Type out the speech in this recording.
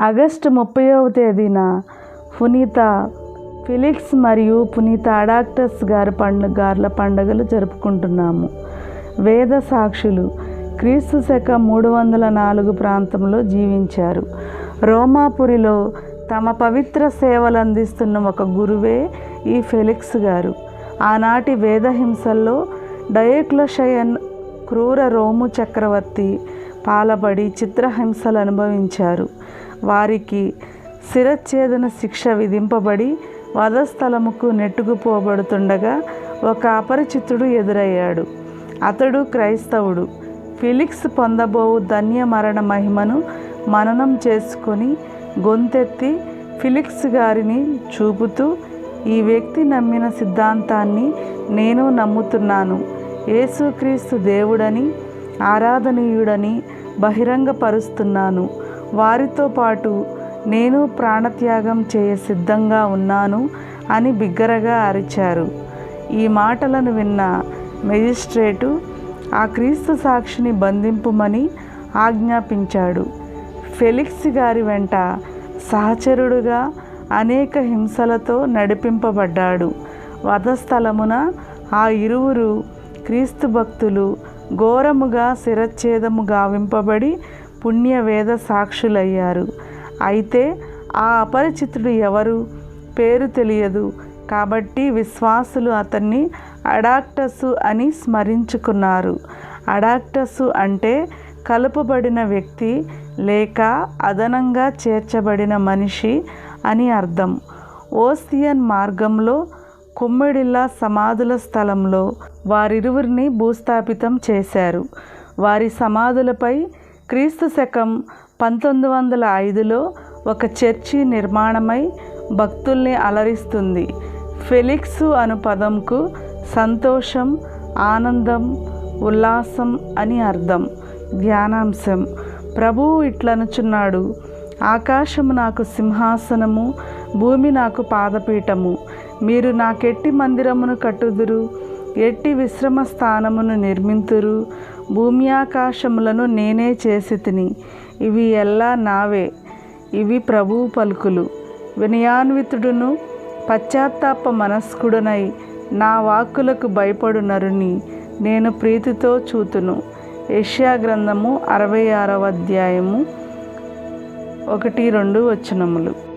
August ముప్పైవ తేదీన పునీత ఫిలిక్స్ మరియు పునీత అడాక్టర్స్ గారి పండుగ గార్ల పండుగలు జరుపుకుంటున్నాము. వేద సాక్షులు క్రీస్తు శక మూడు వందల నాలుగు ప్రాంతంలో జీవించారు. రోమాపురిలో తమ పవిత్ర సేవలు అందిస్తున్న ఒక గురువే ఈ ఫెలిక్స్ గారు. ఆనాటి వేదహింసల్లో డయోక్లషయన్ క్రూర రోము చక్రవర్తి పాలబడి చిత్రహింసలు అనుభవించారు. వారికి శిరచ్ఛేదన శిక్ష విధింపబడి వధస్థలముకు నెట్టుకుపోబడుతుండగా ఒక అపరిచితుడు ఎదురయ్యాడు. అతడు క్రైస్తవుడు. ఫిలిక్స్ పొందబోవు ధన్య మరణ మహిమను మననం చేసుకొని గొంతెత్తి ఫిలిక్స్ గారిని చూపుతూ ఈ వ్యక్తి నమ్మిన సిద్ధాంతాన్ని నేను నమ్ముతున్నాను. యేసుక్రీస్తు దేవుడని ఆరాధనీయుడని బహిరంగపరుస్తున్నాను. వారితో పాటు నేను ప్రాణత్యాగం చేయ సిద్ధంగా ఉన్నాను అని బిగ్గరగా అరిచారు. ఈ మాటలను విన్న మెజిస్ట్రేటు ఆ క్రీస్తు సాక్షిని బంధింపుమని ఆజ్ఞాపించాడు. ఫెలిక్స్ గారి వెంట సహచరుడుగా అనేక హింసలతో నడిపింపబడ్డాడు. వధస్థలమున ఆ ఇరువురు క్రీస్తు భక్తులు ఘోరముగా శిరచ్ఛేదము గావింపబడి పుణ్యవేద సాక్షులయ్యారు. అయితే ఆ అపరిచితుడు ఎవరు? పేరు తెలియదు. కాబట్టి విశ్వాసులు అతన్ని అడాక్టసు అని స్మరించుకున్నారు. అడాక్టసు అంటే కలుపబడిన వ్యక్తి లేక అదనంగా చేర్చబడిన మనిషి అని అర్థం. ఓస్తియన్ మార్గంలో కుమ్మిడిల్లా సమాధుల స్థలంలో వారిరువురిని భూస్థాపితం చేశారు. వారి సమాధులపై క్రీస్తు శకం పంతొమ్మిది వందల ఐదులో ఒక చర్చి నిర్మాణమై భక్తుల్ని అలరిస్తుంది. ఫెలిక్సు అను పదంకు సంతోషం ఆనందం ఉల్లాసం అని అర్థం. ధ్యానాంశం ప్రభువు ఇట్లనుచున్నాడు. ఆకాశము నాకు సింహాసనము భూమి నాకు పాదపీఠము. మీరు నాకెట్టి మందిరమును కట్టుదురు ఎట్టి విశ్రమ స్థానమును నిర్మింతురు. భూమి ఆకాశములను నేనే చేసి తిని ఇవి ఎల్లా నావే ఇవి ప్రభువు పలుకులు. వినయాన్వితుడును పశ్చాత్తాప మనస్కుడునై నా వాక్కులకు భయపడు నరుని నేను ప్రీతితో చూతును. యష్యా గ్రంథము అరవై ఆరవ అధ్యాయము ఒకటి రెండు వచనములు.